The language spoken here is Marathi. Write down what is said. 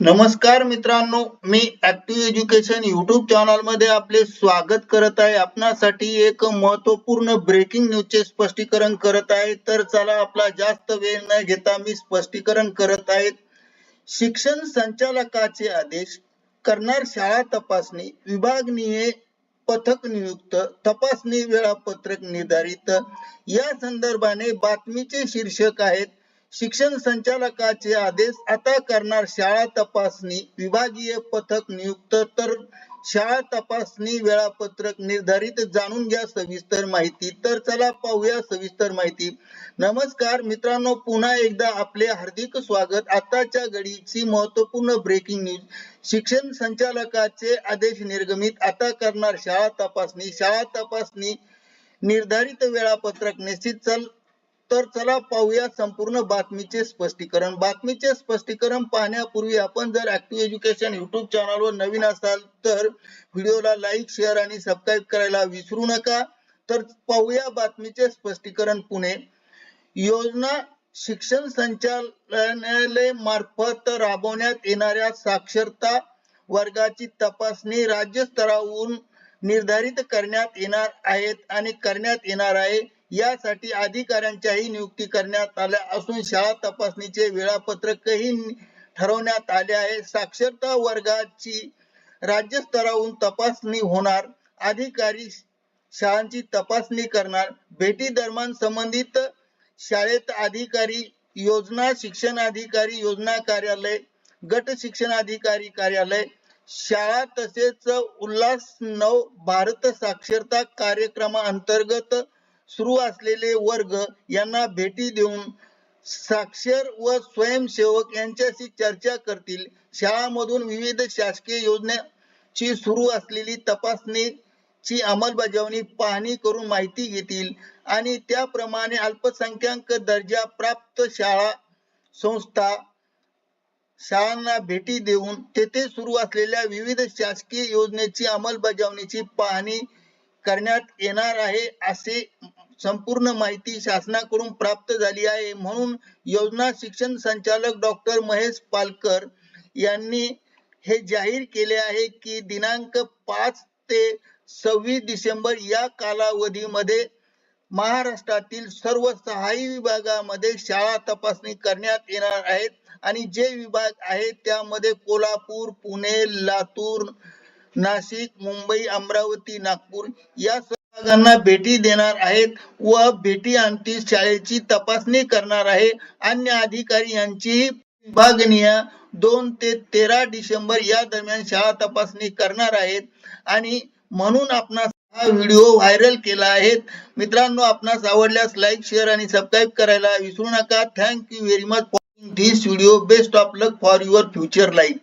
नमस्कार मित्रांनो मी ऍक्टिव्ह एज्युकेशन युट्यूब चॅनलमध्ये आपले स्वागत करत आहे. आपणासाठी एक महत्त्वपूर्ण ब्रेकिंग न्यूजचे स्पष्टीकरण करत आहे. तर चला आपला जास्त वेळ न घेता मी स्पष्टीकरण करत आहे. शिक्षण संचालकाचे आदेश करणार शाळा तपासणी विभागनीय पथक नियुक्त तपासणी वेळापत्रक निर्धारित. या संदर्भाने बातमीचे शीर्षक आहेत शिक्षण संचालकाचे आदेश आता करणार शाळा तपासणी विभागीय पथक नियुक्त. तर शाळा तपासणी वेळापत्रक निर्धारित जाणून घ्या सविस्तर माहिती. तर चला पाहूया सविस्तर माहिती. नमस्कार मित्रांनो पुन्हा एकदा आपले हार्दिक स्वागत. आताच्या घडीची महत्त्वपूर्ण ब्रेकिंग न्यूज शिक्षण संचालकाचे आदेश निर्गमित. आता करणार शाळा तपासणी. शाळा तपासणी निर्धारित वेळापत्रक निश्चित चल तर चला पाहूया संपूर्ण बातमीचे स्पष्टीकरण. बातमीचे स्पष्टीकरण पाहण्यापूर्वी आपण जर ऍक्टिव्ह एज्युकेशन युट्यूब चॅनलवर नवीन असाल तर व्हिडिओला लाईक शेअर आणि सबस्क्राईब करायला विसरू नका. तर पाहूया बातमीचे स्पष्टीकरण पुणे. योजना शिक्षण संचालनालय मार्फत राबवण्यात येणाऱ्या साक्षरता वर्गाची तपासणी राज्य स्तरावरून निर्धारित करण्यात येणार आहेत आणि करण्यात येणार आहे. यासाठी अधिकाऱ्यांच्याही नियुक्ती करण्यात आल्या असून शाळा तपासणीचे वेळापत्रकही ठरवण्यात आले आहे. साक्षरता वर्गाची राज्य स्तरावरून तपासणी होणार. अधिकारी शाळांची तपासणी करणार. भेटी दरम्यान संबंधित शाळेत अधिकारी योजना शिक्षण अधिकारी योजना कार्यालय गट शिक्षण अधिकारी कार्यालय शाळा तसेच उल्हास नव भारत साक्षरता कार्यक्रमा अंतर्गत सुरू असलेले वर्ग यांना भेटी देऊन साक्षर व स्वयंसेवक यांच्याशी चर्चा करतील. शाळामधून विविध शासकीय योजनेची सुरू असलेली तपासणीची अंमलबजावणी पाहणी करून माहिती घेतील आणि त्याप्रमाणे अल्पसंख्याक दर्जा प्राप्त शाळा संस्था शाळांना भेटी देऊन तेथे सुरू असलेल्या विविध शासकीय योजनेची अंमलबजावणीची पाहणी करण्यात येणार आहे असे संपूर्ण माहिती शासनाकडून प्राप्त झाली आहे. म्हणून योजना शिक्षण संचालक डॉक्टर महेश पालकर यांनी हे जाहीर केले आहे की दिनांक पाच ते सव्वीस डिसेंबर या कालावधीमध्ये महाराष्ट्रातील सर्व सहाही विभागामध्ये शाळा तपासणी करण्यात येणार आहेत. आणि जे विभाग आहेत त्यामध्ये कोल्हापूर पुणे लातूर नाशिक मुंबई अमरावती नागपूर या सहभागांना भेटी देणार आहेत व भेटी अंती शाळेची तपासणी करणार आहे. अन्य अधिकारी यांची विभागनीय दोन ते तेरा डिसेंबर या दरम्यान शाळा तपासणी करणार आहेत. आणि म्हणून आपणास हा व्हिडिओ व्हायरल केला आहे. मित्रांनो आपणास आवडल्यास लाईक शेअर आणि सबस्क्राईब करायला विसरू नका. Thank you very much for this video best of luck for your future life